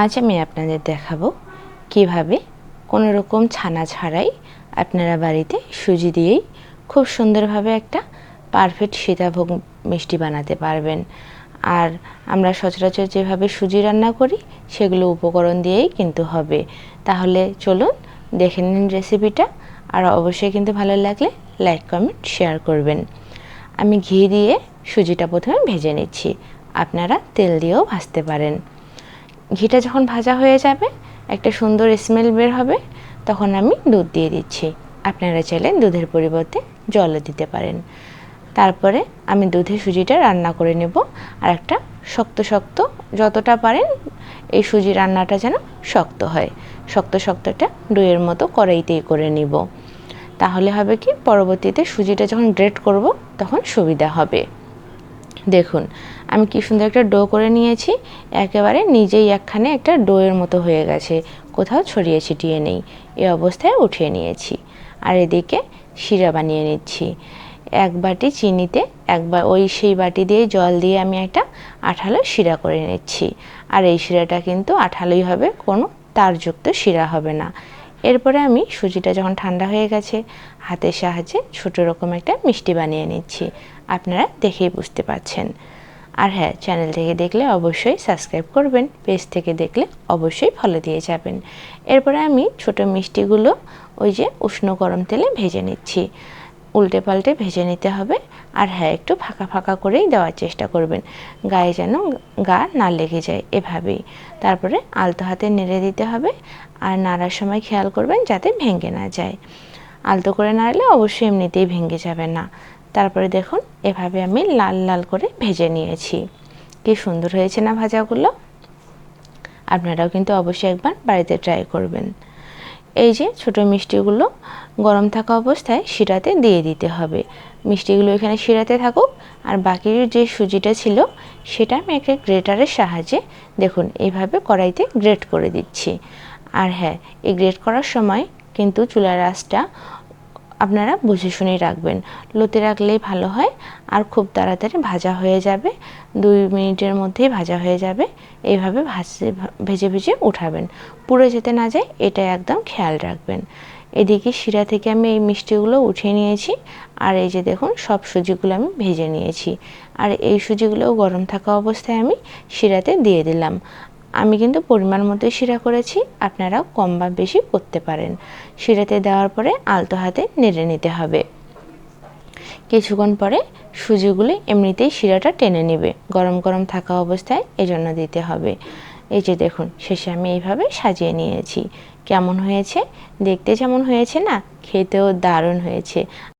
আজ আমি আপনাদের দেখাবো কীভাবে কোনো রকম ছানা ছাড়াই আপনারা বাড়িতে সুজি দিয়েই খুব সুন্দরভাবে একটা পারফেক্ট সীতাভোগ মিষ্টি বানাতে পারবেন। আর আমরা সচরাচর যেভাবে সুজি রান্না করি, সেগুলো উপকরণ দিয়েই কিন্তু হবে। তাহলে চলুন দেখে নিন রেসিপিটা, আর অবশ্যই কিন্তু ভালো লাগলে লাইক, কমেন্ট, শেয়ার করবেন। আমি ঘি দিয়ে সুজিটা প্রথমে ভেজে নিচ্ছি। আপনারা তেল দিয়েও ভাজতে পারেন। ঘিটা যখন ভাজা হয়ে যাবে, একটা সুন্দর স্মেল বের হবে, তখন আমি দুধ দিয়ে দিচ্ছি। আপনারা চাইলে দুধের পরিবর্তে জলও দিতে পারেন। তারপরে আমি দুধে সুজিটা রান্না করে নেব, আর একটা শক্ত শক্ত যতটা পারেন এই সুজি রান্নাটা যেন শক্ত হয়। শক্ত শক্তটা ডইয়ের মতো কড়াইতেই করে নিব। তাহলে হবে কি, পরবর্তীতে সুজিটা যখন গ্রেট করব, তখন সুবিধা হবে। দেখুন, আমি কি সুন্দর একটা ডো করে নিয়েছি, একেবারে নিজেই একখানে একটা ডোয়ের মতো হয়ে গেছে, কোথাও ছড়িয়ে ছিটিয়ে নেই এই অবস্থায় উঠিয়ে নিয়েছি। আর এদিকে শিরা বানিয়ে নিচ্ছি। এক বাটি চিনিতে, একবার ওই সেই বাটি দিয়ে জল দিয়ে আমি একটা আঠালো শিরা করে নিচ্ছি। আর এই শিরাটা কিন্তু আঠালোই হবে, কোনো তারযুক্ত শিরা হবে না। এরপরে আমি সুজিটা যখন ঠান্ডা হয়ে গেছে, হাতের সাহায্যে ছোট রকম একটা মিষ্টি বানিয়ে নিচ্ছি। আপনারা দেখেই বুঝতে পারছেন। আর হ্যাঁ চ্যানেল থেকে দেখলে অবশ্যই সাবস্ক্রাইব করবেন পেজ থেকে দেখলে অবশ্যই ফলো দিয়ে যাবেন। এরপরে আমি ছোট মিষ্টিগুলো ওই যে উষ্ণ গরম তেলে ভেজে নিচ্ছি। উল্টে পাল্টে ভেজে নিতে হবে। আর হ্যাঁ একটু ফাঁকা ফাঁকা করেই দেওয়ার চেষ্টা করবেন। গায়ে যেন গা না লেগে যায় এভাবেই। তারপরে আলতো হাতে নেড়ে দিতে হবে। আর নাড়ার সময় খেয়াল করবেন যাতে ভেঙে না যায়। আলতো করে নাড়লে অবশ্যই এমনিতেই ভেঙে যাবে না। তারপরে দেখুন, এভাবে আমি লাল লাল করে ভেজে নিয়েছি। কি সুন্দর হয়েছে না ভাজাগুলো? আপনারাও কিন্তু অবশ্যই একবার বাড়িতে ট্রাই করবেন। এই যে ছোট মিষ্টিগুলো গরম থাকা অবস্থায় শিরাতে দিয়ে দিতে হবে। মিষ্টিগুলো এখানে শিরাতে থাকুক। আর বাকি যে সুজিটা ছিল, সেটা আমি একটা গ্রেটারের সাহায্যে দেখুন এইভাবে কড়াইতে গ্রেট করে দিচ্ছি। আর হ্যাঁ এই গ্রেট করার সময় কিন্তু চুলার আঁচটা আপনারা বুঝে শুনে রাখবেন। লোতে রাখলেই ভালো হয় আর খুব তাড়াতাড়ি ভাজা হয়ে যাবে। দুই মিনিটের মধ্যেই ভাজা হয়ে যাবে। এইভাবে ভাজে ভেজে ভেজে উঠাবেন। পুড়ে যেতে না যায়, এটা একদম খেয়াল রাখবেন। এদিকে শিরা থেকে আমি এই মিষ্টিগুলো উঠিয়ে নিয়েছি আর এই যে দেখুন, সব সুজিগুলো আমি ভেজে নিয়েছি। আর এই সুজিগুলো গরম থাকা অবস্থায় আমি শিরাতে দিয়ে দিলাম। আমি কিন্তু পরিমাণ মতো শিরা করেছি, আপনারাও কম বা বেশি করতে পারেন। শিরাতে দেওয়ার পরে আলতো হাতে নেড়ে নিতে হবে। কিছুক্ষণ পরে সুজিগুলি এমনিতেই শিরাটা টেনে নেবে। গরম গরম থাকা অবস্থায় এজন্য দিতে হবে। এই যে দেখুন, শেষে আমি এইভাবে সাজিয়ে নিয়েছি। কেমন হয়েছে? দেখতে যেমন হয়েছে না, খেতেও দারুণ হয়েছে।